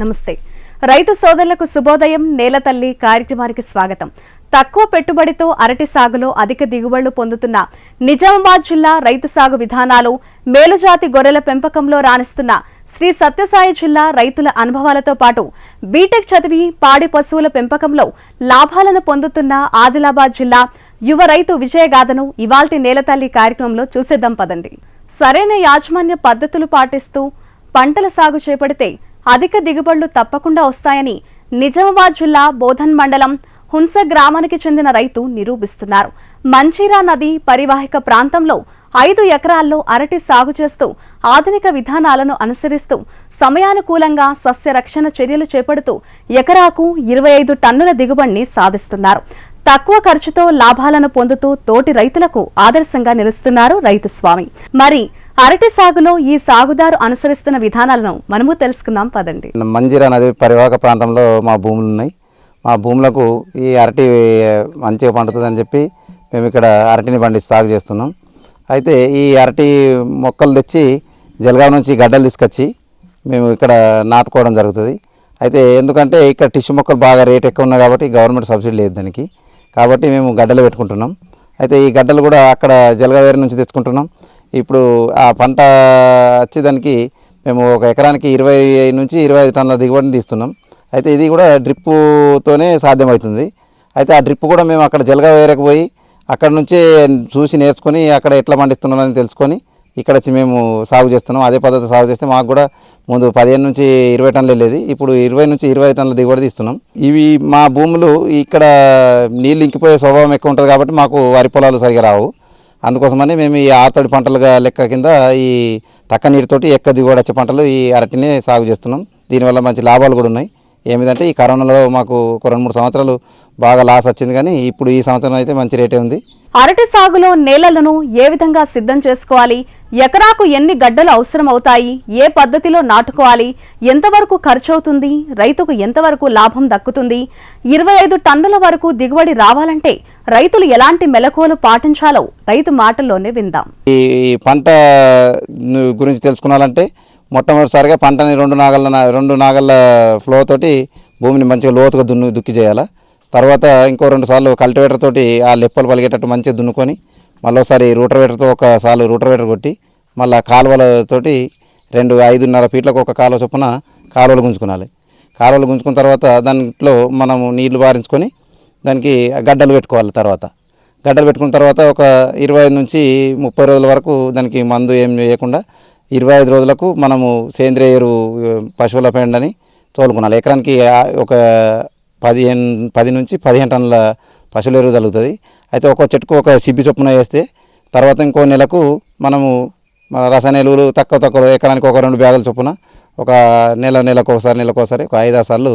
నమస్తే. రైతు సోదరులకు శుభోదయం నేల తల్లి కార్యక్రమానికి స్వాగతం. తక్కువ పెట్టుబడితో అరటి సాగులో అధిక దిగుబడులు పొందుతున్న నిజామాబాద్ జిల్లా రైతు సాగు విధానాలు మేలుజాతి గొర్రెల పెంపకంలో రాణిస్తున్న శ్రీ సత్యసాయి జిల్లా రైతుల అనుభవాలతో పాటు బీటెక్ చదివి పాడి పశువుల పెంపకంలో లాభాలను పొందుతున్న ఆదిలాబాద్ జిల్లా యువ రైతు విజయగాథను ఇవాల్టి నేలతల్లి కార్యక్రమంలో చూసేద్దాం పదండి. సరైన యాజమాన్య పద్ధతులు పాటిస్తూ పంటల సాగు చేపడితే అధిక దిగుబడులు తప్పకుండా వస్తాయని నిజామాబాద్ జిల్లా బోధన్ మండలం హున్స గ్రామానికి చెందిన రైతు నిరూపిస్తున్నారు. మంచిరా నది పరివాహిక ప్రాంతంలో ఐదు ఎకరాల్లో అరటి సాగు చేస్తూ ఆధునిక విధానాలను అనుసరిస్తూ సమయానుకూలంగా సస్య రక్షణ చర్యలు చేపడుతూ ఎకరాకు ఇరవై ఐదు టన్నుల దిగుబడిని సాధిస్తున్నారు. తక్కువ ఖర్చుతో లాభాలను పొందుతూ తోటి రైతులకు ఆదర్శంగా నిలుస్తున్నారు రైతు స్వామి మరి అరటి సాగులో ఈ సాగుదారు అనుసరిస్తున్న విధానాలను మనము తెలుసుకుందాం పదండి. మంజీరా నది పరివాహక ప్రాంతంలో మా భూములు ఉన్నాయి. మా భూములకు ఈ అరటి మంచిగా పండుతుందని చెప్పి మేము ఇక్కడ అరటిని పండి సాగు చేస్తున్నాం. అయితే ఈ అరటి మొక్కలు తెచ్చి జలగాం నుంచి గడ్డలు తీసుకొచ్చి మేము ఇక్కడ నాటుకోవడం జరుగుతుంది. అయితే ఎందుకంటే ఇక్కడ టిష్యూ మొక్కలు బాగా రేట్ ఎక్కువ ఉన్నాయి కాబట్టి గవర్నమెంట్ సబ్సిడీ లేదు దానికి. కాబట్టి మేము గడ్డలు పెట్టుకుంటున్నాం. అయితే ఈ గడ్డలు కూడా అక్కడ జలగవేరి నుంచి తెచ్చుకుంటున్నాం. ఇప్పుడు ఆ పంట వచ్చేదానికి మేము ఒక ఎకరానికి ఇరవై నుంచి ఇరవై ఐదు టన్నుల దిగుబడిని తీస్తున్నాం. అయితే ఇది కూడా డ్రిప్పుతోనే సాధ్యమవుతుంది. అయితే ఆ డ్రిప్ కూడా మేము అక్కడ జలగా వేరకపోయి అక్కడ నుంచే చూసి నేర్చుకొని అక్కడ ఎట్లా పండిస్తున్నారని తెలుసుకొని ఇక్కడ వచ్చి మేము సాగు చేస్తున్నాం. అదే పద్ధతి సాగు చేస్తే మాకు కూడా ముందు పదిహేను నుంచి ఇరవై టన్నులు వెళ్ళేది. ఇప్పుడు ఇరవై నుంచి ఇరవై టన్నుల దిగుబడి తీస్తున్నాం. ఇవి మా భూములు ఇక్కడ నీళ్ళు ఇంకిపోయే స్వభావం ఎక్కువ ఉంటుంది కాబట్టి మాకు వరి పొలాలు సరిగా రావు. అందుకోసమని మేము ఈ ఆతడి పంటలుగా లెక్క కింద ఈ తక్కువ నీటితోటి ఎక్కువ దిగుబడి వచ్చే పంటలు ఈ అరటినే సాగు చేస్తున్నాం. దీనివల్ల మంచి లాభాలు కూడా ఉన్నాయి. ఏమిటంటే ఈ కరోనాలో మాకు ఒక రెండు మూడు సంవత్సరాలు బాగా లాస్ వచ్చింది కానీ ఇప్పుడు ఈ సంవత్సరం అయితే మంచి రేటే ఉంది. అరటి సాగులో నేలలను ఏ విధంగా సిద్ధం చేసుకోవాలి? ఎకరాకు ఎన్ని గడ్డలు అవసరం అవుతాయి ఏ పద్ధతిలో నాటుకోవాలి? ఎంతవరకు ఖర్చు అవుతుంది రైతుకు ఎంతవరకు లాభం దక్కుతుంది? ఇరవై ఐదు టన్నుల వరకు దిగుబడి రావాలంటే రైతులు ఎలాంటి మెలకువలు పాటించాలో రైతు మాటల్లోనే విందాం. ఈ పంట గురించి తెలుసుకోవాలంటే మొట్టమొదటిసారిగా పంటని రెండు నాగళ్ళ రెండు నాగళ్ళ ఫ్లో తోటి భూమిని మంచిగా లోతుగా దున్ను దుక్కి చేయాలి. తర్వాత ఇంకో రెండు సార్లు కల్టివేటర్ తోటి ఆ లెప్పలు పలిగేటట్టు మంచిగా దున్నుకొని మళ్ళీ ఒకసారి రూటర్వేటర్తో ఒక సార్లు రూటర్వేటర్ కొట్టి మళ్ళీ కాలువలతోటి రెండు ఐదున్నర ఫీట్లకు ఒక కాలువ చొప్పున కాలువలు గుంజుకోవాలి కాలువలు గుంజుకున్న తర్వాత దాంట్లో మనము నీళ్ళు బారించుకొని దానికి గడ్డలు పెట్టుకోవాలి తర్వాత. గడ్డలు పెట్టుకున్న తర్వాత ఒక ఇరవై ఐదు నుంచి ముప్పై రోజుల వరకు దానికి మందు ఏం వేయకుండా ఇరవై ఐదు రోజులకు మనము సేంద్రియ ఎరువు పశువుల పెండని తోలుకున్నాలి. ఎకరానికి ఒక పదిహేను పది నుంచి పదిహేను టన్నుల పశువుల ఎరువు తగ్గుతుంది అయితే ఒక చెట్టుకు ఒక సిబ్బి చొప్పున వేస్తే తర్వాత ఇంకో నెలకు మనము మన రసాయన ఎరువులు తక్కువ తక్కువ ఎకరానికి ఒక రెండు బ్యాగుల చొప్పున ఒక నెల నెలకు ఒకసారి నెలకు ఒకసారి ఒక ఐదారు సార్లు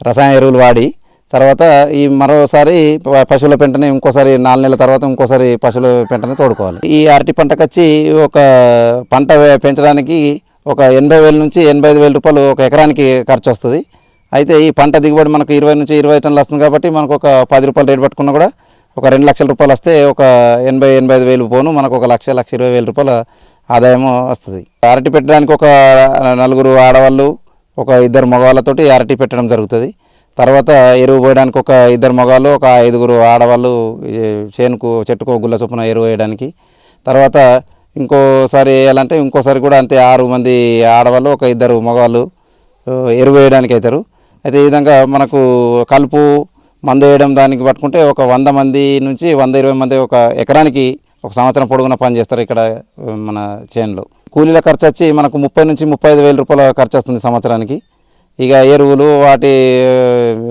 రసాయన ఎరువులు వాడి తర్వాత ఈ మరోసారి పశువుల పెంటని ఇంకోసారి నాలుగు నెలల తర్వాత ఇంకోసారి పశువుల పెంటని తోడుకోవాలి. ఈ అరటి పంటకు వచ్చి ఒక పంట పెంచడానికి ఒక ఎనభై వేల నుంచి ఎనభై ఐదు వేల రూపాయలు ఒక ఎకరానికి ఖర్చు వస్తుంది అయితే ఈ పంట దిగుబడి మనకు ఇరవై నుంచి ఇరవై టన్నులు వస్తుంది కాబట్టి మనకు ఒక పది రూపాయలు రేటు పట్టుకున్నా కూడా ఒక రెండు లక్షల రూపాయలు వస్తే ఒక ఎనభై ఎనభై ఐదు వేలు పోను మనకు ఒక లక్ష లక్ష ఇరవై వేల రూపాయల ఆదాయం వస్తుంది. అరటి పెట్టడానికి ఒక నలుగురు ఆడవాళ్ళు ఒక ఇద్దరు మగవాళ్ళతోటి అరటి పెట్టడం జరుగుతుంది. తర్వాత ఎరువు పోయడానికి ఒక ఇద్దరు మగాళ్ళు ఒక ఐదుగురు ఆడవాళ్ళు చేనుకు చెట్టుకు గుల్ల చొప్పున ఎరువు వేయడానికి. తర్వాత ఇంకోసారి వేయాలంటే ఇంకోసారి కూడా అంతే ఆరు మంది ఆడవాళ్ళు ఒక ఇద్దరు మగవాళ్ళు ఎరువు వేయడానికి అవుతారు అయితే ఈ విధంగా మనకు కలుపు మందు వేయడం దానికి పట్టుకుంటే ఒక వంద మంది నుంచి వంద ఇరవై మంది ఒక ఎకరానికి ఒక సంవత్సరం పొడుగున పని చేస్తారు ఇక్కడ మన చేనులో. కూలీల ఖర్చు వచ్చి మనకు ముప్పై నుంచి ముప్పై ఐదు వేల రూపాయల ఖర్చు వస్తుంది సంవత్సరానికి. ఇక ఎరువులు వాటి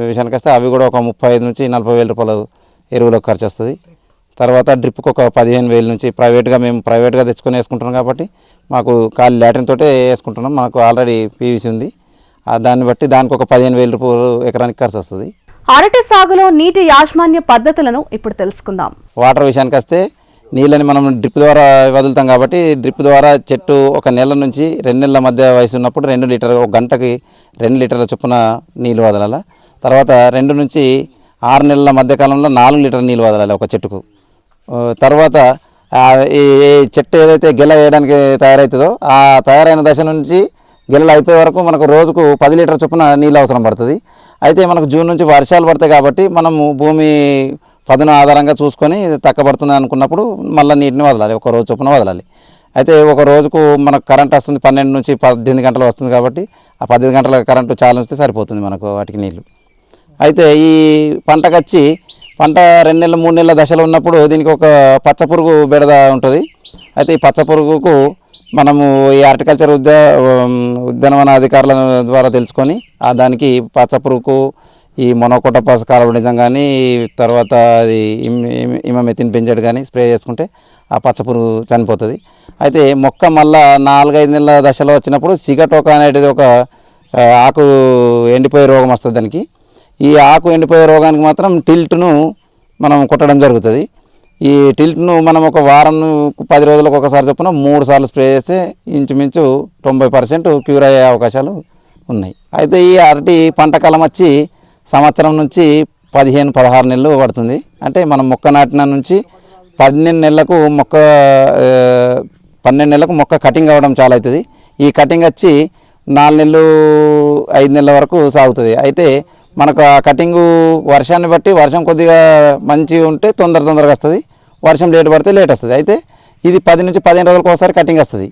విషయానికి వస్తే అవి కూడా ఒక ముప్పై ఐదు నుంచి నలభై వేల రూపాయలు ఎరువులకు ఖర్చు వస్తుంది. తర్వాత డ్రిప్కి ఒక పదిహేను వేల నుంచి ప్రైవేట్గా మేము ప్రైవేట్గా తెచ్చుకొని వేసుకుంటున్నాం కాబట్టి మాకు ఖాళీ లాట్రిన్ తోటే వేసుకుంటున్నాం. మాకు ఆల్రెడీ పీవీసీ ఉంది. దాన్ని బట్టి దానికి ఒక పదిహేను వేల రూపాయలు ఎకరానికి ఖర్చు వస్తుంది. అరటి సాగులో నీటి యాజమాన్య పద్ధతులను ఇప్పుడు తెలుసుకుందాం. వాటర్ విషయానికి వస్తే నీళ్ళని మనం డ్రిప్ ద్వారా వదులుతాం కాబట్టి డ్రిప్ ద్వారా చెట్టు ఒక నెల నుంచి రెండు నెలల మధ్య వయసు ఉన్నప్పుడు రెండు లీటర్ ఒక గంటకి రెండు లీటర్ల చొప్పున నీళ్ళు వదలాలి. తర్వాత రెండు నుంచి ఆరు నెలల మధ్యకాలంలో నాలుగు లీటర్ల నీళ్ళు వదలాలి ఒక చెట్టుకు. తర్వాత ఈ ఈ చెట్టు ఏదైతే గెల వేయడానికి తయారవుతుందో ఆ తయారైన దశ నుంచి గెలలు అయిపోయే వరకు మనకు రోజుకు పది లీటర్ చొప్పున నీళ్ళు అవసరం పడుతుంది. అయితే మనకు జూన్ నుంచి వర్షాలు పడతాయి కాబట్టి మనము భూమి పదును ఆధారంగా చూసుకొని తక్కబడుతుంది అనుకున్నప్పుడు మళ్ళీ నీటిని వదలాలి ఒక రోజు చొప్పున వదలాలి. అయితే ఒక రోజుకు మనకు కరెంట్ వస్తుంది పన్నెండు నుంచి పద్దెనిమిది గంటలు వస్తుంది కాబట్టి ఆ పద్దెనిమిది గంటల కరెంటు చాలు వస్తే సరిపోతుంది మనకు వాటికి నీళ్ళు అయితే ఈ పంటకు వచ్చి పంట రెండు నెలలు మూడు నెలల దశలో ఉన్నప్పుడు దీనికి ఒక పచ్చ పురుగు బెడద ఉంటుంది. అయితే ఈ పచ్చ పురుగుకు మనము ఈ హార్టికల్చర్ ఉద్యా ఉద్యానవన అధికారుల ద్వారా తెలుసుకొని ఆ దానికి పచ్చ పురుగుకు ఈ మొనోకోటపాస్ కాలబడిజం కానీ తర్వాత అది ఇమమెతిన్ పెంచడు కానీ స్ప్రే చేసుకుంటే ఆ పచ్చ పురుగు చనిపోతుంది. అయితే మొక్క మళ్ళా నాలుగైదు నెలల దశలో వచ్చినప్పుడు సిగటోక అనేది ఒక ఆకు ఎండిపోయే రోగం వస్తుంది దానికి. ఈ ఆకు ఎండిపోయే రోగానికి మాత్రం టిల్ట్ను మనం కొట్టడం జరుగుతుంది. ఈ టిల్ట్ను మనం ఒక వారం పది రోజులకు ఒకసారి చొప్పున మూడు సార్లు స్ప్రే చేస్తే ఇంచుమించు తొంభై పర్సెంట్ క్యూర్ అయ్యే అవకాశాలు ఉన్నాయి. అయితే ఈ అరటి పంట కాలం వచ్చి సంవత్సరం నుంచి పదిహేను పదహారు నెలలు పడుతుంది. అంటే మనం మొక్క నాటిన నుంచి పన్నెండు నెలలకు మొక్క పన్నెండు నెలలకు మొక్క కటింగ్ అవ్వడం చాలా అవుతుంది. ఈ కటింగ్ వచ్చి నాలుగు నెలలు ఐదు నెలల వరకు సాగుతుంది. అయితే మనకు ఆ కటింగు వర్షాన్ని బట్టి వర్షం కొద్దిగా మంచి ఉంటే తొందర తొందరగా వస్తుంది. వర్షం లేట్ పడితే లేట్ వస్తుంది. అయితే ఇది పది నుంచి పదిహేను రోజులకు ఒకసారి కటింగ్ వస్తుంది.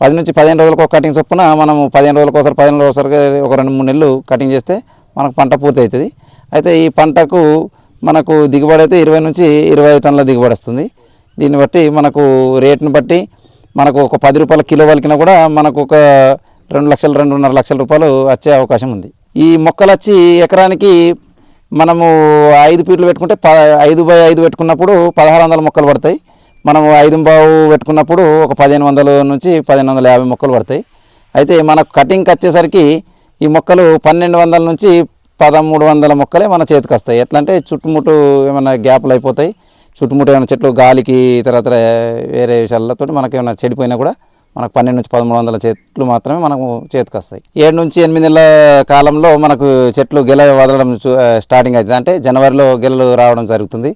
పది నుంచి పదిహేను రోజులకు ఒక కటింగ్ చొప్పున మనం పదిహేను రోజులకు ఒకసారి పదిహేను రోజులకు ఒకసారి ఒక రెండు మూడు నెలలు కటింగ్ చేస్తే మనకు పంట పూర్తి అవుతుంది అయితే ఈ పంటకు మనకు దిగుబడి అయితే ఇరవై నుంచి ఇరవై ఐదు టన్నుల దిగుబడి వస్తుంది. దీన్ని బట్టి మనకు రేటుని బట్టి మనకు ఒక పది రూపాయల కిలో వలికినా కూడా మనకు ఒక రెండు లక్షలు రెండున్నర లక్షల రూపాయలు వచ్చే అవకాశం ఉంది. ఈ మొక్కలు వచ్చి ఎకరానికి మనము ఐదు ఫీట్లు పెట్టుకుంటే ప ఐదు బై ఐదు పెట్టుకున్నప్పుడు పదహారు వందల మొక్కలు పడతాయి. మనము ఐదు బావు పెట్టుకున్నప్పుడు ఒక పదిహేను వందల నుంచి పదిహేను వందల యాభై మొక్కలు పడతాయి. అయితే మనకు కటింగ్కి వచ్చేసరికి ఈ మొక్కలు పన్నెండు వందల నుంచి పదమూడు వందల మొక్కలే మన చేతికి వస్తాయి. ఎట్లా అంటే చుట్టుముట్టు ఏమైనా గ్యాప్లు అయిపోతాయి. చుట్టుముట్టు ఏమైనా చెట్లు గాలికి తర్వాత వేరే విషయాలతో మనకి ఏమైనా చెడిపోయినా కూడా మనకు పన్నెండు నుంచి పదమూడు వందల చెట్లు మాత్రమే మనకు చేతికి వస్తాయి. ఏడు నుంచి ఎనిమిది నెలల కాలంలో మనకు చెట్లు గెల వదలడం స్టార్టింగ్ అవుతుంది. అంటే జనవరిలో గెలలు రావడం జరుగుతుంది.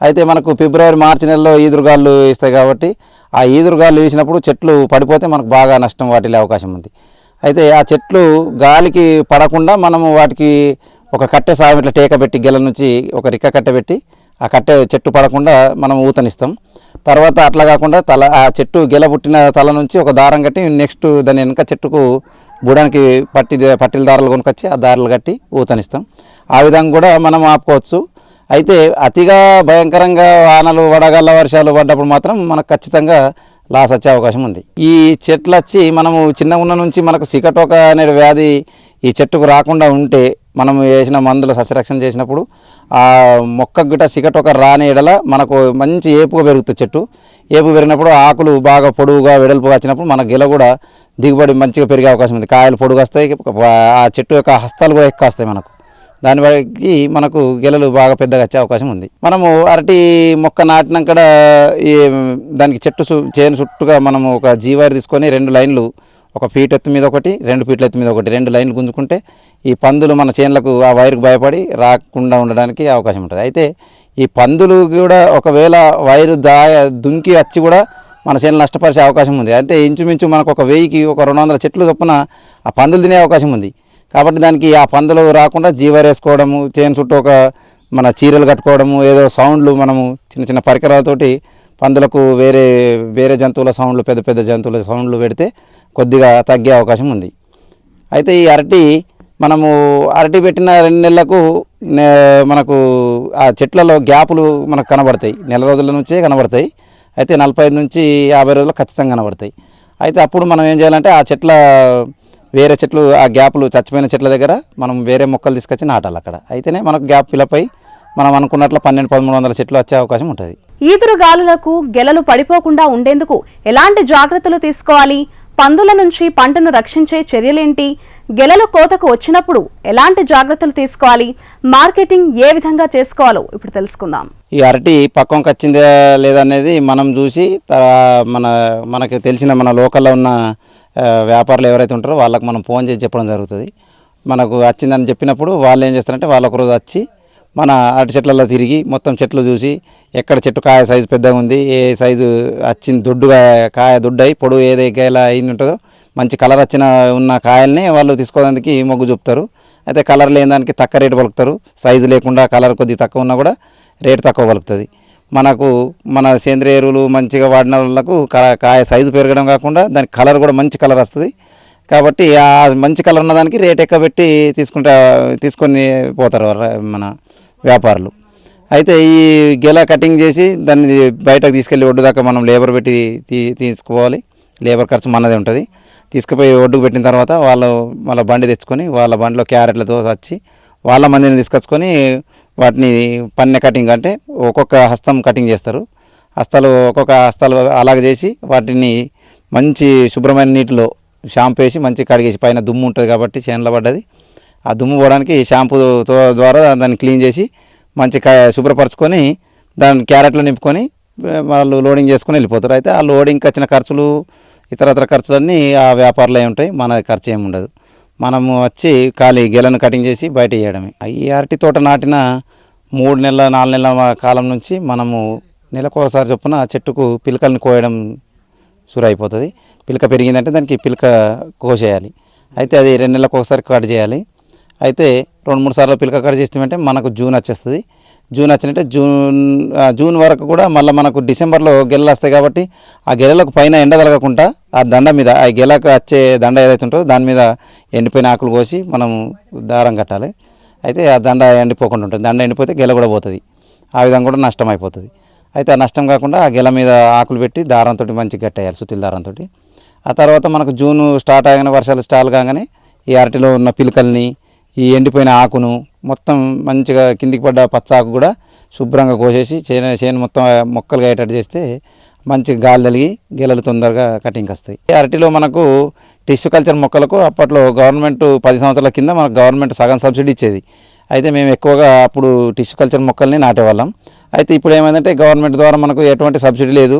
అయితే మనకు ఫిబ్రవరి మార్చి నెలలో ఈదురుగాళ్ళు ఇస్తాయి కాబట్టి ఆ ఈదురుగాళ్ళు వేసినప్పుడు చెట్లు పడిపోతే మనకు బాగా నష్టం వాటిల్లే అవకాశం ఉంది. అయితే ఆ చెట్లు గాలికి పడకుండా మనము వాటికి ఒక కట్టె సాయం ఇట్లా టేక పెట్టి గెల నుంచి ఒక రిక్క కట్టె పెట్టి ఆ కట్టె చెట్టు పడకుండా మనం ఊతనిస్తాం. తర్వాత అట్లా కాకుండా తల ఆ చెట్టు గెల పుట్టిన తల నుంచి ఒక దారం కట్టి నెక్స్ట్ దాని వెనక చెట్టుకు బుడానికి పట్టి పట్టిల దారాలు కొనుకొచ్చి ఆ దారాలు కట్టి ఊతనిస్తాం. ఆ విధంగా కూడా మనం ఆపుకోవచ్చు. అయితే అతిగా భయంకరంగా వానలు వడగళ్ళ వర్షాలు పడ్డప్పుడు మాత్రం మనకు ఖచ్చితంగా లాస్ వచ్చే అవకాశం ఉంది. ఈ చెట్లు వచ్చి మనము చిన్న ఉన్న నుంచి మనకు సికటోక అనే వ్యాధి ఈ చెట్టుకు రాకుండా ఉంటే మనం వేసిన మందులు సస్యరక్షణ చేసినప్పుడు ఆ మొక్క గిట సికటోక రాని ఎడల మనకు మంచి ఏపుగా పెరుగుతుంది చెట్టు. ఏపు పెరిగినప్పుడు ఆకులు బాగా పొడువుగా వెడల్పుగా వచ్చినప్పుడు మన గిల కూడా దిగుబడి మంచిగా పెరిగే అవకాశం ఉంది. కాయలు పొడుగు వస్తాయి ఆ చెట్టు యొక్క హస్తాలు కూడా ఎక్కువ వస్తాయి మనకు. దాని బట్టి మనకు గెలలు బాగా పెద్దగా వచ్చే అవకాశం ఉంది. మనము అరటి మొక్క నాటినాక ఈ దానికి చెట్టు చేను చుట్టుగా మనము ఒక జీవారి తీసుకొని రెండు లైన్లు ఒక ఫీట్ ఎత్తు మీద ఒకటి రెండు ఫీట్ల ఎత్తు మీద ఒకటి రెండు లైన్లు గుంజుకుంటే ఈ పందులు మన చేనులకు ఆ వైరుకు భయపడి రాకుండా ఉండడానికి అవకాశం ఉంటుంది. అయితే ఈ పందులు కూడా ఒకవేళ వైరు దాయ దుంకి వచ్చి కూడా మన చేను నష్టపరిచే అవకాశం ఉంది. అంటే ఇంచుమించు మనకు ఒక వెయ్యికి ఒక రెండు వందల చెట్లు చొప్పున ఆ పందులు తినే అవకాశం ఉంది. కాబట్టి దానికి ఆ పందులు రాకుండా జీవర్ వేసుకోవడము చేను చుట్టూ ఒక మన చీరలు కట్టుకోవడము ఏదో సౌండ్లు మనము చిన్న చిన్న పరికరాలతోటి పందులకు వేరే వేరే జంతువుల సౌండ్లు పెద్ద పెద్ద జంతువుల సౌండ్లు పెడితే కొద్దిగా తగ్గే అవకాశం ఉంది. అయితే ఈ అరటి మనము అరటి పెట్టిన రెండు నెలలకు నే- మనకు ఆ చెట్లలో గ్యాపులు మనకు కనబడతాయి. నెల రోజుల నుంచే కనబడతాయి. అయితే నలభై ఐదు నుంచి యాభై రోజులు ఖచ్చితంగా కనబడతాయి. అయితే అప్పుడు మనం ఏం చేయాలంటే ఆ చెట్ల వేరే చెట్లు ఆ గ్యాపులు చచ్చిపోయిన చెట్ల దగ్గర మనం వేరే మొక్కలు తీసుకొచ్చి నాటాలి అక్కడ. అయితేనే మనకు గ్యాప్ ఫిలప్ మనం అనుకున్నట్లు పన్నెండు పదమూడు వందల చెట్లు వచ్చే అవకాశం ఉంటుంది. ఈదురు గాలులకు గెలలు పడిపోకుండా ఉండేందుకు ఎలాంటి జాగ్రత్తలు తీసుకోవాలి? పందుల నుంచి పంటను రక్షించే చర్యలేంటి? గెలలు కోతకు వచ్చినప్పుడు ఎలాంటి జాగ్రత్తలు తీసుకోవాలి? మార్కెటింగ్ ఏ విధంగా చేసుకోవాలో ఇప్పుడు తెలుసుకుందాం. ఈ అరటి పక్వంకి వచ్చిందా లేదనేది మనం చూసి మన మనకి తెలిసిన మన లోకల్లో ఉన్న వ్యాపారులు ఎవరైతే ఉంటారో వాళ్ళకి మనం ఫోన్ చేసి చెప్పడం జరుగుతుంది. మనకు వచ్చిందని చెప్పినప్పుడు వాళ్ళు ఏం చేస్తారంటే వాళ్ళు ఒకరోజు వచ్చి మన అరటి చెట్లలో తిరిగి మొత్తం చెట్లు చూసి ఎక్కడ చెట్టు కాయ సైజు పెద్దగా ఉంది ఏ సైజు వచ్చింది దొడ్డుగా కాయ దొడ్డయి పొడవు ఏదైతే ఎలా అయింది ఉంటుందో మంచి కలర్ వచ్చిన ఉన్న కాయల్ని వాళ్ళు తీసుకోవడానికి మొగ్గు చూపుతారు. అయితే కలర్ లేని దానికి తక్కువ రేటు పలుకుతారు. సైజు లేకుండా కలర్ కొద్ది తక్కువ ఉన్నా కూడా రేటు తక్కువ పలుకుతుంది. మనకు మన సేంద్రియ ఎరువులు మంచిగా వాడిన వాళ్ళకు కా- కాయ సైజు పెరగడం కాకుండా దానికి కలర్ కూడా మంచి కలర్ వస్తుంది. కాబట్టి ఆ మంచి కలర్ ఉన్నదానికి రేట్ ఎక్కువ పెట్టి తీసుకుంటా తీసుకొని పోతారు మన వ్యాపారులు. అయితే ఈ గెల కటింగ్ చేసి దాన్ని బయటకు తీసుకెళ్ళి ఒడ్డు దాకా మనం లేబర్ పెట్టి తీ లేబర్ ఖర్చు మనదే ఉంటుంది. తీసుకుపోయి ఒడ్డుకు పెట్టిన తర్వాత వాళ్ళు వాళ్ళ బండి తెచ్చుకొని వాళ్ళ బండిలో క్యారెట్లతో వచ్చి వాళ్ళ మందిని తీసుకొచ్చుకొని వాటిని పన్నె కటింగ్ అంటే ఒక్కొక్క హస్తం కటింగ్ చేస్తారు. హస్తాలు ఒక్కొక్క హస్తాలు అలాగ చేసి వాటిని మంచి శుభ్రమైన నీటిలో షాంపూ వేసి మంచి కడిగేసి పైన దుమ్ము ఉంటుంది కాబట్టి చేనులో పడ్డది. ఆ దుమ్ము పోవడానికి షాంపూతో ద్వారా దాన్ని క్లీన్ చేసి మంచి క శుభ్రపరచుకొని దాన్ని క్యారెట్లో నింపుకొని వాళ్ళు లోడింగ్ చేసుకొని వెళ్ళిపోతారు. అయితే ఆ లోడింగ్కి వచ్చిన ఖర్చులు ఇతరత్ర ఖర్చులన్నీ ఆ వ్యాపారులే ఉంటాయి మన ఖర్చు ఏమి ఉండదు మనము వచ్చి ఖాళీ గెలను కటింగ్ చేసి బయట వేయడమే. ఈ అరటి తోట నాటిన మూడు నెలల నాలుగు నెలల కాలం నుంచి మనము నెలకోసారి చొప్పున చెట్టుకు పిలకలను కోయడం సురు అయిపోతుంది పిలక పెరిగిందంటే దానికి పిలక కోసేయాలి. అయితే అది రెండు నెలలకు ఒకసారి కట్ చేయాలి. అయితే రెండు మూడు సార్లు పిలక కట్ చేస్తామంటే మనకు జూన్ వచ్చేస్తుంది. జూన్ వచ్చినట్టే జూన్ ఆ, జూన్ వరకు కూడా మళ్ళీ మనకు డిసెంబర్లో గెలలు వస్తాయి కాబట్టి ఆ గెలలకు పైన ఎండ తగలకుండా ఆ దండ మీద ఆ గెలకు వచ్చే దండ ఏదైతే ఉంటుందో దాని మీద ఎండిపోయిన ఆకులు కోసి మనం దారం కట్టాలి. అయితే ఆ దండ ఎండిపోకుండా ఉంటుంది. దండ ఎండిపోతే గెల కూడా పోతుంది. ఆ విధంగా కూడా నష్టం అయిపోతుంది. అయితే ఆ నష్టం కాకుండా ఆ గెల మీద ఆకులు పెట్టి దారంతో మంచిగా కట్టేయాలి సుతిల దారంతో ఆ తర్వాత మనకు జూన్ స్టార్ట్ అయ్యాగానే వర్షాలు స్టార్ట్ కాగానే ఈ అరటిలో ఉన్న పిలకల్ని ఈ ఎండిపోయిన ఆకును మొత్తం మంచిగా కిందికి పడ్డ పచ్చాకు కూడా శుభ్రంగా కోసేసి చేను చేను మొత్తం మొక్కలుగా అయ్యేటట్టు చేస్తే మంచి గాలి తలిగి గెలలు తొందరగా కటింగ్కి వస్తాయి. ఈ అరటిలో మనకు టిష్యూ కల్చర్ మొక్కలకు అప్పట్లో గవర్నమెంట్ పది సంవత్సరాల కింద మనకు గవర్నమెంట్ సగం సబ్సిడీ ఇచ్చేది. అయితే మేము ఎక్కువగా అప్పుడు టిష్యూ కల్చర్ మొక్కల్ని నాటేవాళ్ళం. అయితే ఇప్పుడు ఏమైందంటే గవర్నమెంట్ ద్వారా మనకు ఎటువంటి సబ్సిడీ లేదు.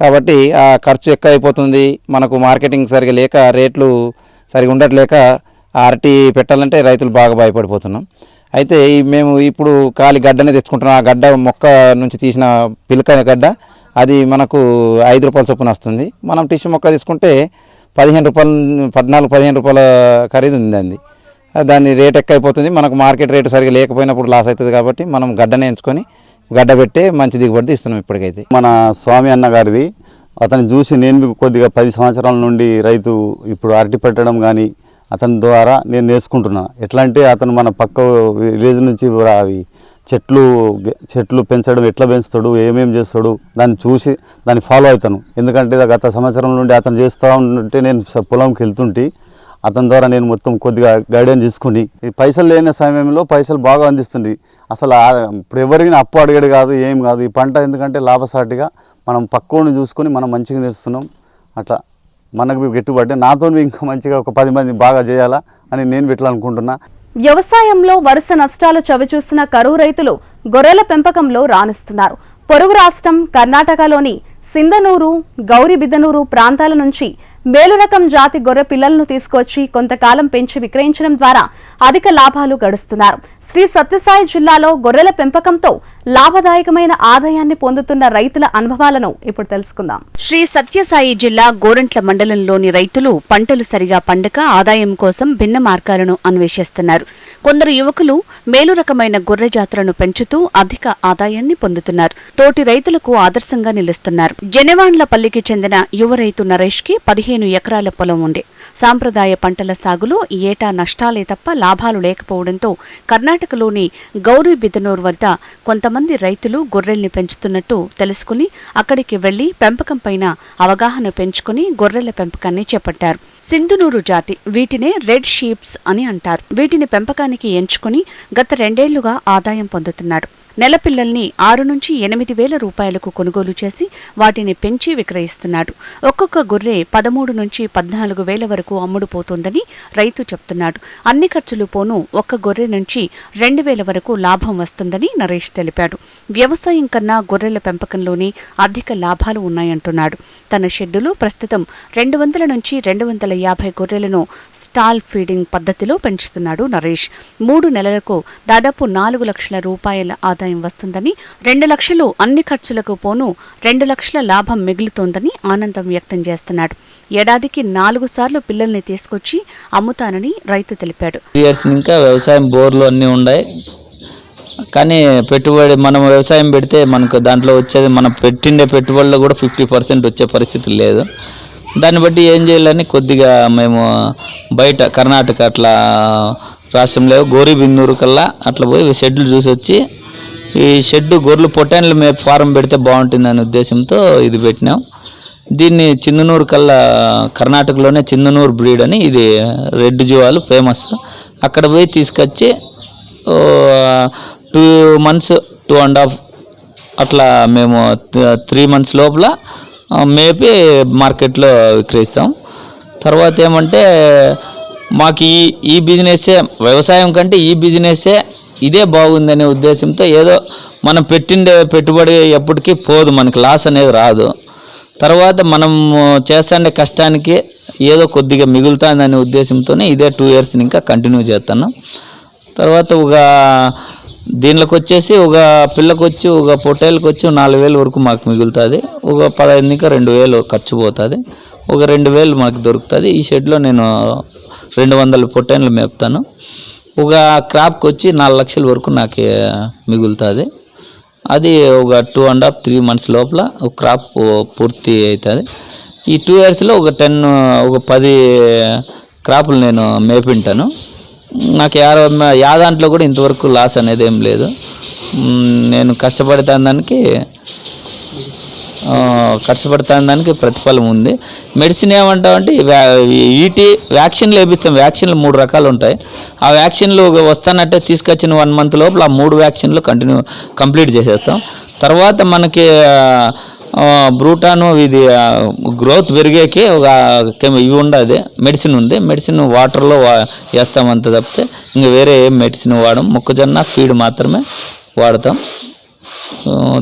కాబట్టి ఆ ఖర్చు ఎక్కువ అయిపోతుంది మనకు మార్కెటింగ్ సరిగా లేక రేట్లు సరిగా ఉండట్లేక ఆ అరటి పెట్టాలంటే రైతులు బాగా భయపడిపోతున్నాం. అయితే మేము ఇప్పుడు ఖాళీ గడ్డనే తెచ్చుకుంటున్నాం. ఆ గడ్డ మొక్క నుంచి తీసిన పిలక గడ్డ అది మనకు ఐదు రూపాయల చొప్పున వస్తుంది. మనం టిష్యూ మొక్క తీసుకుంటే పదిహేను రూపాయలు పద్నాలుగు పదిహేను రూపాయల ఖరీదు ఉంది అంది దాని రేట్ ఎక్కువ అయిపోతుంది మనకు మార్కెట్ రేటు సరిగా లేకపోయినప్పుడు లాస్ అవుతుంది కాబట్టి మనం గడ్డనే ఎంచుకొని గడ్డ పెట్టే మంచి దిగుబడి తీస్తున్నాం ఇప్పటికైతే. మన స్వామి అన్న గారిది అతను చూసి నేను కొద్దిగా పది సంవత్సరాల నుండి రైతు ఇప్పుడు అరటి పెట్టడం కానీ అతని ద్వారా నేను నేర్చుకుంటున్నా. ఎట్లా అంటే అతను మన పక్క విలేజ్ నుంచి అవి చెట్లు చెట్లు పెంచడం ఎట్లా పెంచుతాడు ఏమేం చేస్తాడు దాన్ని చూసి దాన్ని ఫాలో అవుతాను. ఎందుకంటే గత సంవత్సరం నుండి అతను చేస్తూ ఉంటే నేను పొలంకి వెళ్తుంటే అతని ద్వారా నేను మొత్తం కొద్దిగా గైడెన్స్ తీసుకుని ఈ పైసలు లేని సమయంలో పైసలు బాగా అందిస్తుంది. అసలు ఇప్పుడు ఎవరికైనా అప్పు అడిగాడు కాదు ఏం కాదు. ఈ పంట ఎందుకంటే లాభసాటిగా మనం పక్కోని చూసుకొని మనం మంచిగా నేర్చుతున్నాం. అట్లా మనకు గిట్టుబడి నాతో ఇంకా మంచిగా ఒక పది మంది బాగా చేయాలా అని నేను పెట్టాలనుకుంటున్నా. వ్యవసాయంలో వరుస నష్టాలు చవిచూసిన కరువు రైతులు గొర్రెల పెంపకంలో రాణిస్తున్నారు. పొరుగు రాష్ట్రం కర్ణాటకలోని సింధనూరు గౌరిబిదనూరు ప్రాంతాల నుంచి మేలురకం జాతి గొర్రె పిల్లలను తీసుకొచ్చి కొంతకాలం పెంచి విక్రయించడం ద్వారా అధిక లాభాలు గడుస్తున్నారు. శ్రీ సత్యసాయి జిల్లాలో గొర్రెల పెంపకంతో లాభదాయకమైన ఆదాయాన్ని పొందుతున్న రైతుల అనుభవాలను ఇప్పుడు తెలుసుకుందాం. శ్రీ సత్యసాయి జిల్లా గోరంట్ల మండలంలోని రైతులు పంటలు సరిగా పండక ఆదాయం కోసం భిన్న మార్గాలను అన్వేషిస్తున్నారు. కొందరు యువకులు మేలు రకమైన గొర్రె జాతులను పెంచుతూ అధిక ఆదాయాన్ని పొందుతున్నారు. తోటి రైతులకు ఆదర్శంగా నిలుస్తున్నారు. జనవాండ్లపల్లికి చెందిన యువ రైతు నరేష్కి పదిహేను ఎకరాల పొలం ఉంది. సాంప్రదాయ పంటల సాగులో ఈ ఏటా నష్టాలే తప్ప లాభాలు లేకపోవడంతో కర్ణాటకలోని గౌరీ బిదనూర్ వద్ద కొంతమంది రైతులు గొర్రెల్ని పెంచుతున్నట్టు తెలుసుకుని అక్కడికి వెళ్ళి పెంపకం పైన అవగాహన పెంచుకుని గొర్రెల పెంపకాన్ని చేపట్టారు. సింధునూరు జాతి వీటినే రెడ్ షీప్స్ అని అంటారు. వీటిని పెంపకానికి ఎంచుకుని గత రెండేళ్ళుగా ఆదాయం పొందుతున్నారు. నెల పిల్లల్ని ఆరు నుంచి ఎనిమిది వేల రూపాయలకు కొనుగోలు చేసి వాటిని పెంచి విక్రయిస్తున్నాడు. ఒక్కొక్క గొర్రె పదమూడు నుంచి పద్నాలుగు వేల వరకు అమ్ముడుపోతుందని రైతు చెప్తున్నాడు. అన్ని ఖర్చులు పోను ఒక్క గొర్రె నుంచి రెండు వేల వరకు లాభం వస్తుందని నరేష్ తెలిపాడు. వ్యవసాయం కన్నా గొర్రెల పెంపకంలోనే అధిక లాభాలు ఉన్నాయంటున్నాడు. తన షెడ్డులో ప్రస్తుతం రెండు వందల నుంచి రెండు వందల యాభై గొర్రెలను స్టాల్ ఫీడింగ్ పద్ధతిలో పెంచుతున్నాడు నరేష్. మూడు నెలలకు దాదాపు నాలుగు లక్షల రూపాయల ఆదాయం వస్తుందని రెండు లక్షలు అన్ని ఖర్చులకు పోను రెండు లక్షల లాభం మిగులుతోందని ఆనందం వ్యక్తం చేస్తున్నాడు. ఏడాదికి నాలుగు సార్లు పిల్లల్ని తీసుకొచ్చి అమ్ముతానని రైతు తెలిపాడు. ఇంకా వ్యవసాయం బోర్లు అన్నీ ఉన్నాయి కానీ పెట్టుబడి మనం వ్యవసాయం పెడితే మనకు దాంట్లో వచ్చేది మనం పెట్టిండే పెట్టుబడిలో కూడా ఫిఫ్టీ పర్సెంట్ వచ్చే పరిస్థితి లేదు. దాన్ని బట్టి ఏం చేయాలని కొద్దిగా మేము బయట కర్ణాటక అట్లా రాష్ట్రంలో గోరిబిందూరు కల్లా అట్లా పోయి షెడ్లు చూసి వచ్చి ఈ షెడ్ గొర్రెలు పొటాన్లు మేపు ఫారం పెడితే బాగుంటుందనే ఉద్దేశంతో ఇది పెట్టినాం. దీన్ని చిందనూరు కల్లా కర్ణాటకలోనే చిందనూరు బ్రీడ్ అని ఇది రెడ్ జీవాలు ఫేమస్. అక్కడ పోయి తీసుకొచ్చి two months two and half అట్లా మేము త్రీ మంత్స్ లోపల మేపి మార్కెట్లో విక్రయిస్తాం. తర్వాత ఏమంటే మాకు ఈ ఈ బిజినెస్సే వ్యవసాయం కంటే ఈ బిజినెస్సే ఇదే బాగుందనే ఉద్దేశంతో ఏదో మనం పెట్టిండే పెట్టుబడి ఎప్పటికీ పోదు మనకి లాస్ అనేది రాదు. తర్వాత మనం చేస్తాండే కష్టానికి ఏదో కొద్దిగా మిగులుతుందనే ఉద్దేశంతోనే ఇదే టూ ఇయర్స్ ఇంకా కంటిన్యూ చేస్తాను తర్వాత ఒక దీనిలోకి వచ్చేసి ఒక పిల్లకి వచ్చి ఒక పొట్టేళ్ళకి వచ్చి నాలుగు వేలు వరకు మాకు మిగులుతుంది. ఒక పదహైదు ఇంకా రెండు వేలు ఖర్చు పోతుంది. ఒక రెండు వేలు మాకు దొరుకుతుంది. ఈ షెడ్లో నేను రెండు వందల పొట్టైన్లు మేపుతాను. ఒక క్రాప్కి వచ్చి నాలుగు లక్షల వరకు నాకు మిగులుతుంది. అది ఒక two and half three months లోపల ఒక క్రాప్ పూర్తి అవుతుంది ఈ టూ ఇయర్స్లో ఒక టెన్ ఒక పది క్రాపులు నేను మేపింటాను. నాకు యా యా దాంట్లో కూడా ఇంతవరకు లాస్ అనేది ఏం లేదు. నేను కష్టపడతాను దానికి ఖర్చు కష్టపడతాను దానికి ప్రతిఫలం ఉంది. మెడిసిన్ ఏమంటామంటే వ్యా- ఈటీ వ్యాక్సిన్లు వేపిస్తాం. వ్యాక్సిన్లు మూడు రకాలు ఉంటాయి. ఆ వ్యాక్సిన్లు వస్తానంటే తీసుకొచ్చిన వన్ మంత్ లోపల ఆ మూడు వ్యాక్సిన్లు కంటిన్యూ కంప్లీట్ చేసేస్తాం. తర్వాత మనకి బ్రూటాను ఇది గ్రోత్ పెరిగేకి ఒక కెమి ఇవి ఉండదు. మెడిసిన్ ఉంది. మెడిసిన్ వాటర్లో వేస్తామంత వేస్తాం అంత తప్పితే ఇంకా వేరే ఏం మెడిసిన్ వాడం. మొక్కజొన్న ఫీడ్ మాత్రమే వాడతాం.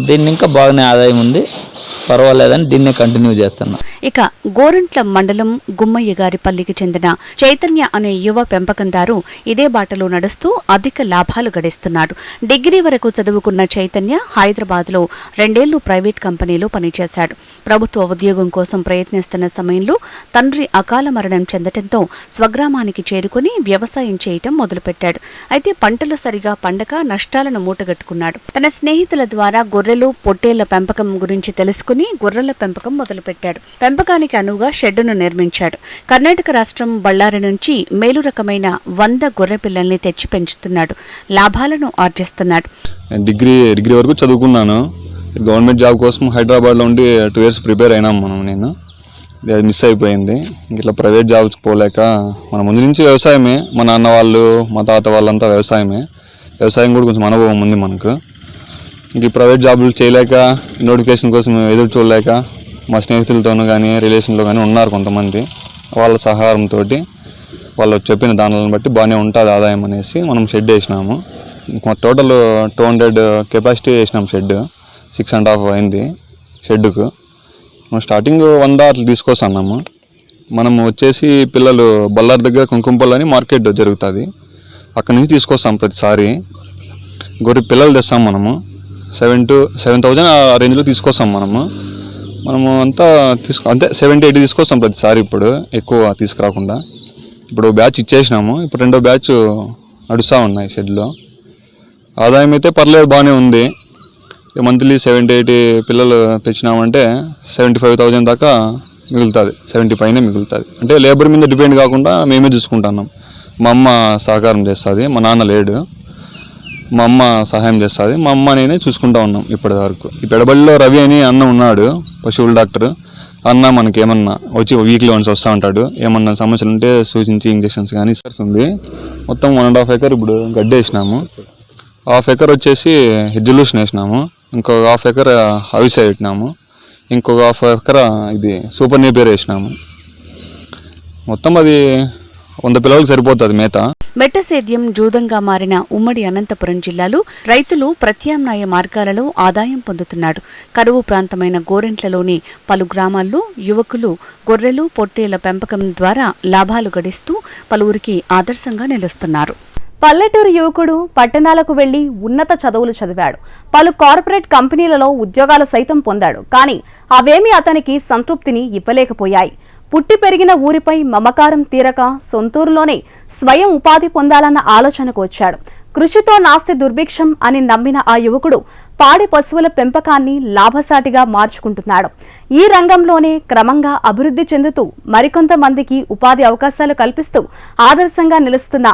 దీన్ని ఇంకా బాగానే ఆదాయం ఉంది. పర్వాలేదని దీన్నే కంటిన్యూ చేస్తున్నా. ఇక గోరంట్ల మండలం గుమ్మయ్య గారి పల్లికి చెందిన చైతన్య అనే యువ పెంపకందారు ఇదే బాటలో నడుస్తూ అధిక లాభాలు గడిస్తున్నాడు. డిగ్రీ వరకు చదువుకున్న చైతన్య హైదరాబాద్లో రెండేళ్ళు ప్రైవేట్ కంపెనీలో పనిచేశాడు. ప్రభుత్వ ఉద్యోగం కోసం ప్రయత్నిస్తున్న సమయంలో తండ్రి అకాల మరణం చెందటంతో స్వగ్రామానికి చేరుకుని వ్యవసాయం చేయటం మొదలుపెట్టాడు. అయితే పంటలు సరిగా పండక నష్టాలను మూటగట్టుకున్నాడు. తన స్నేహితుల ద్వారా గొర్రెలు పొట్టేళ్ళ పెంపకం గురించి తెలుసుకుని గొర్రెల పెంపకం మొదలుపెట్టాడు. పెంపకానికి అనువుగా షెడ్డును నిర్మించాడు. కర్ణాటక రాష్ట్రం బళ్ళారి నుంచి మేలు రకమైన వంద గొర్రె పిల్లల్ని తెచ్చి పెంచుతున్నాడు. లాభాలను ఆర్జిస్తున్నాడు. డిగ్రీ డిగ్రీ వరకు చదువుకున్నాను. గవర్నమెంట్ జాబ్ కోసం హైదరాబాద్లో ఉండి టూ ఇయర్స్ ప్రిపేర్ అయినాం మనం నేను. అది మిస్ అయిపోయింది. ఇట్లా ప్రైవేట్ జాబ్స్ పోలేక మన ముందు నుంచి వ్యవసాయమే. మా నాన్న వాళ్ళు మా తాత వాళ్ళంతా వ్యవసాయమే. వ్యవసాయం కూడా కొంచెం అనుభవం ఉంది మనకు. ఇంక ఈ ప్రైవేట్ జాబులు చేయలేక నోటిఫికేషన్ కోసం ఎదురు చూడలేక మా స్నేహితులతోనూ కానీ రిలేషన్లో కానీ ఉన్నారు కొంతమంది. వాళ్ళ సహకారంతో వాళ్ళు చెప్పిన దానిలను బట్టి బాగానే ఉంటుంది ఆదాయం అనేసి మనం షెడ్ వేసినాము. ఇంకో టోటల్ టూ హండ్రెడ్ కెపాసిటీ వేసినాం షెడ్. సిక్స్ అండ్ హాఫ్ అయింది షెడ్కు. మనం స్టార్టింగ్ వంద అట్లా తీసుకొస్తున్నాము. మనం వచ్చేసి పిల్లలు బల్లార్ దగ్గర కుంకుమపల్లి అని మార్కెట్ జరుగుతుంది. అక్కడి నుంచి తీసుకొస్తాం ప్రతిసారి. గొర్రె పిల్లలు తెస్తాం మనము. సెవెన్ టు సెవెన్ థౌజండ్ ఆ రేంజ్లో తీసుకొస్తాం మనము. మనము అంతా తీసుకో అంతే సెవెంటీ ఎయిటీ తీసుకొస్తాం ప్రతిసారి ఇప్పుడు ఎక్కువ తీసుకురాకుండా. ఇప్పుడు బ్యాచ్ ఇచ్చేసినాము ఇప్పుడు రెండో బ్యాచ్ నడుస్తూ ఉన్నాయి షెడ్లో. ఆదాయం అయితే పర్లేదు బాగానే ఉంది. మంత్లీ సెవెంటీ ఎయిటీ పిల్లలు తెచ్చినామంటే సెవెంటీ ఫైవ్ థౌజండ్ దాకా మిగులుతుంది సెవెంటీ పైనే మిగులుతుంది. అంటే లేబర్ మీద డిపెండ్ కాకుండా మేమే చూసుకుంటున్నాం. మా అమ్మ సహకారం చేస్తుంది మా నాన్న లేడు. మా అమ్మ సహాయం చేస్తుంది. మా అమ్మ నేనే చూసుకుంటా ఉన్నాం ఇప్పటి వరకు ఈ పెడబడిలో రవి అని అన్న ఉన్నాడు పశువుల డాక్టర్. అన్న మనకి ఏమన్నా వచ్చి వీక్లీ వన్స్ వస్తూ ఉంటాడు. ఏమన్నా సమస్యలు ఉంటే సూచించి ఇంజెక్షన్స్ కానీ ఇస్తుంది మొత్తం వన్ అండ్ హాఫ్ ఎకర్ ఇప్పుడు గడ్డి వేసినాము. హాఫ్ ఎకర్ వచ్చేసి హెడ్జులూషన్ వేసినాము. ఇంకొక హాఫ్ ఎకర్ అవిసె పెట్టినాము. ఇంకొక హాఫ్ ఎకర్ ఇది సూపర్ నేపేర్ వేసినాము. మొత్తం అది వంద పిల్లలకు సరిపోతుంది మేత. మెట్టసేద్యం జూదంగా మారిన ఉమ్మడి అనంతపురం జిల్లాలో రైతులు ప్రత్యామ్నాయ మార్గాలలో ఆదాయం పొందుతున్నాడు. కరువు ప్రాంతమైన గోరెంట్లలోని పలు గ్రామాల్లో యువకులు గొర్రెలు పొట్టేళ్ళ పెంపకం ద్వారా లాభాలు గడిస్తూ పలువురికి ఆదర్శంగా నిలుస్తున్నారు. పల్లెటూరు యువకుడు పట్టణాలకు వెళ్ళి ఉన్నత చదువులు చదివాడు. పలు కార్పొరేట్ కంపెనీలలో ఉద్యోగాలు సైతం పొందాడు. కానీ అవేమీ అతనికి సంతృప్తిని ఇవ్వలేకపోయాయి. పుట్టి పెరిగిన ఊరిపై మమకారం తీరక సొంతూరులోనే స్వయం ఉపాధి పొందాలన్న ఆలోచనకు వచ్చాడు. కృషితో నాస్తి దుర్భిక్షం అని నమ్మిన ఆ యువకుడు పాడి పశువుల పెంపకాన్ని లాభసాటిగా మార్చుకుంటున్నాడు. ఈ రంగంలోనే క్రమంగా అభివృద్ధి చెందుతూ మరికొంతమందికి ఉపాధి అవకాశాలు కల్పిస్తూ ఆదర్శంగా నిలుస్తున్న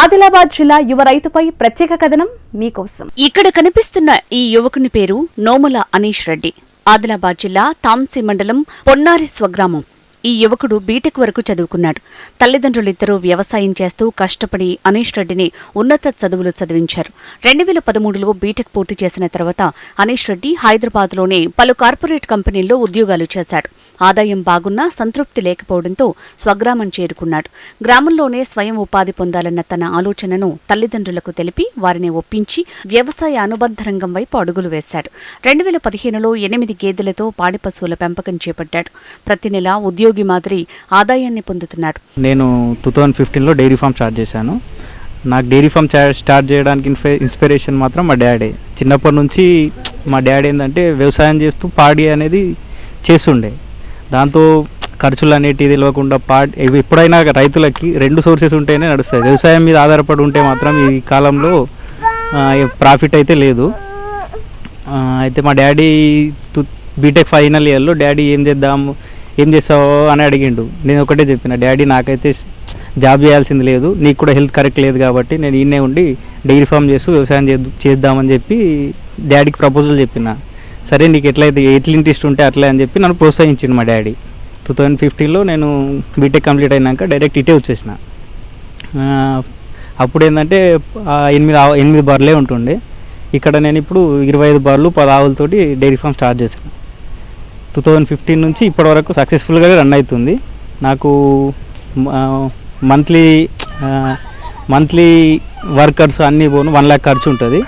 ఆదిలాబాద్ జిల్లా యువ రైతుపై ప్రత్యేక కథనం మీకోసం. ఇక్కడ కనిపిస్తున్న ఈ యువకుని పేరు నోముల అనీష్ రెడ్డి. ఆదిలాబాద్ జిల్లా తాంసి మండలం పొన్నారి స్వగ్రామం. ఈ యువకుడు బీటెక్ వరకు చదువుకున్నాడు. తల్లిదండ్రులిద్దరూ వ్యవసాయం చేస్తూ కష్టపడి అనీష్ రెడ్డిని ఉన్నత చదువులు చదివించారు. రెండు వేల పదమూడులో బీటెక్ పూర్తి చేసిన తర్వాత అనీష్ రెడ్డి హైదరాబాద్లోనే పలు కార్పొరేట్ కంపెనీల్లో ఉద్యోగాలు చేశాడు. ఆదాయం బాగున్నా సంతృప్తి లేకపోవడంతో స్వగ్రామం చేరుకున్నాడు. గ్రామంలోనే స్వయం ఉపాధి పొందాలన్న తన ఆలోచనను తల్లిదండ్రులకు తెలిపి వారిని ఒప్పించి వ్యవసాయ అనుబంధ రంగం వైపు అడుగులు వేశాడు. రెండు వేల పదిహేనులో ఎనిమిది గేదెలతో పాడి పశువుల పెంపకం చేపట్టాడు. ప్రతి నెల ఉద్యోగ మాదిరి ఆదాయాన్ని పొందుతున్నాడు. నేను టూ థౌజండ్ ఫిఫ్టీన్లో డైరీ ఫామ్ స్టార్ట్ చేశాను. నాకు డైరీ ఫామ్ స్టార్ట్ చేయడానికి ఇన్స్పిరేషన్ మాత్రం మా డాడీ. చిన్నప్పటి నుంచి మా డాడీ ఏంటంటే వ్యవసాయం చేస్తూ పాడి అనేది చేస్తుండే. దాంతో ఖర్చులు అనేటివి తెలియకుండా పాడి ఎప్పుడైనా రైతులకి రెండు సోర్సెస్ ఉంటేనే నడుస్తాయి. వ్యవసాయం మీద ఆధారపడి ఉంటే మాత్రం ఈ కాలంలో ప్రాఫిట్ అయితే లేదు. అయితే మా డాడీ తు బీటెక్ ఫైనల్ ఇయర్లో డాడీ ఏం చేద్దాము ఏం చేసావు అని అడిగిండు. నేను ఒకటే చెప్పిన డాడీ నాకైతే జాబ్ చేయాల్సింది లేదు. నీకు కూడా హెల్త్ కరెక్ట్ లేదు కాబట్టి నేను ఈయనే ఉండి డైరీ ఫామ్ చేస్తూ వ్యవసాయం చేద్దు- చేద్దామని చెప్పి డాడీకి ప్రపోజల్ చెప్పిన. సరే నీకు ఎట్లయితే ఎట్ల ఇంట్రెస్ట్ ఉంటే అట్లే అని చెప్పి నన్ను ప్రోత్సహించిండు మా డాడీ. టూ థౌజండ్ ఫిఫ్టీన్లో నేను బీటెక్ కంప్లీట్ అయినాక డైరెక్ట్ ఇటే వచ్చేసిన. అప్పుడు ఏంటంటే ఎనిమిది ఎనిమిది బర్లే ఉంటుండే. ఇక్కడ నేను ఇప్పుడు ఇరవై ఐదు బర్లు పది ఆవులతోటి డైరీ ఫామ్ స్టార్ట్ చేశాను టూ థౌజండ్ ఫిఫ్టీన్ నుంచి ఇప్పటి వరకు సక్సెస్ఫుల్గా రన్ అవుతుంది. నాకు మంత్లీ మంత్లీ వర్కర్స్ అన్నీ పోను వన్ ల్యాక్ ఖర్చు ఉంటుంది.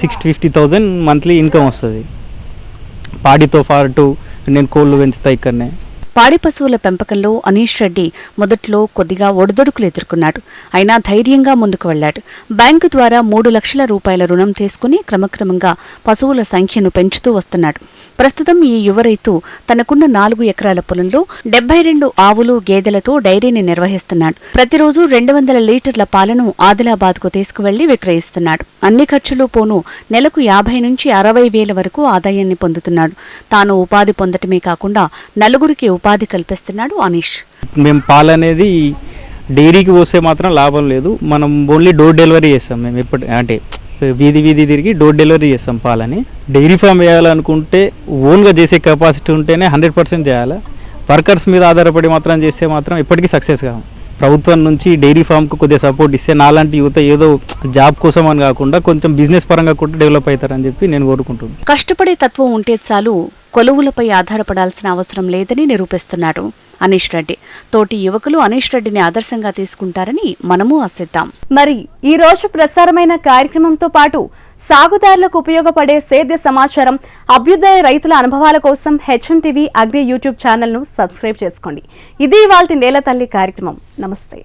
Six fifty thousand monthly income వస్తుంది. పాడితో పాటు నేను కోళ్ళు పెంచుతా ఇక్కడనే. పాడి పశువుల పెంపకంలో అనీష్ రెడ్డి మొదట్లో కొద్దిగా ఒడిదొడుకులు ఎదుర్కొన్నాడు. అయినా ధైర్యంగా ముందుకు వెళ్ళాడు. బ్యాంకు ద్వారా మూడు లక్షల రూపాయల రుణం తీసుకుని క్రమక్రమంగా పశువుల సంఖ్యను పెంచుతూ వస్తున్నాడు. ప్రస్తుతం ఈ యువ రైతు తనకున్న నాలుగు ఎకరాల పొలంలో డెబ్బై రెండు ఆవులు గేదెలతో డైరీని నిర్వహిస్తున్నాడు. ప్రతిరోజు రెండు వందల లీటర్ల పాలను ఆదిలాబాద్కు తీసుకువెళ్ళి విక్రయిస్తున్నాడు. అన్ని ఖర్చులు పోను నెలకు యాభై నుంచి అరవై వేల వరకు ఆదాయాన్ని పొందుతున్నాడు. తాను ఉపాధి పొందటమే కాకుండా నలుగురికి ఉపాధి కల్పిస్తున్నాడు అనీష్. మేము పాలు అనేది డైరీకి పోస్తే మాత్రం లాభం లేదు. మనం ఓన్లీ డోర్ డెలివరీ చేస్తాం మేము ఎప్పుడు అంటే వీధి వీధి తిరిగి డోర్ డెలివరీ చేస్తాం పాలని. డైరీ ఫామ్ వేయాలనుకుంటే ఓన్గా చేసే కెపాసిటీ ఉంటేనే హండ్రెడ్ పర్సెంట్ చేయాలి? వర్కర్స్ మీద ఆధారపడి మాత్రం చేస్తే మాత్రం ఎప్పటికీ సక్సెస్ కావు ప్రభుత్వం నుంచి డైరీ ఫామ్కు కొద్దిగా సపోర్ట్ ఇస్తే నాలాంటి యువత ఏదో జాబ్ కోసం అని కాకుండా కొంచెం బిజినెస్ పరంగా కూడా డెవలప్ అవుతారని చెప్పి నేను కోరుకుంటున్నాను. కష్టపడే తత్వం ఉంటే చాలు కొలువులపై ఆధారపడాల్సిన అవసరం లేదని నిరూపిస్తున్నాడు అనీష్ రెడ్డి. తోటి యువకులు అనీష్ రెడ్డిని ఆదర్శంగా తీసుకుంటారని మనము ఆశిద్దాం. మరి ఈ రోజు ప్రసారమైన కార్యక్రమంతో పాటు సాగుదారులకు ఉపయోగపడే సేద్య సమాచారం అభ్యుదయ రైతుల అనుభవాల కోసం H M TV agri YouTube ఛానల్ను సబ్స్క్రైబ్ చేసుకోండి. ఇది వాళ్ళ నేల తల్లి కార్యక్రమం. నమస్తే.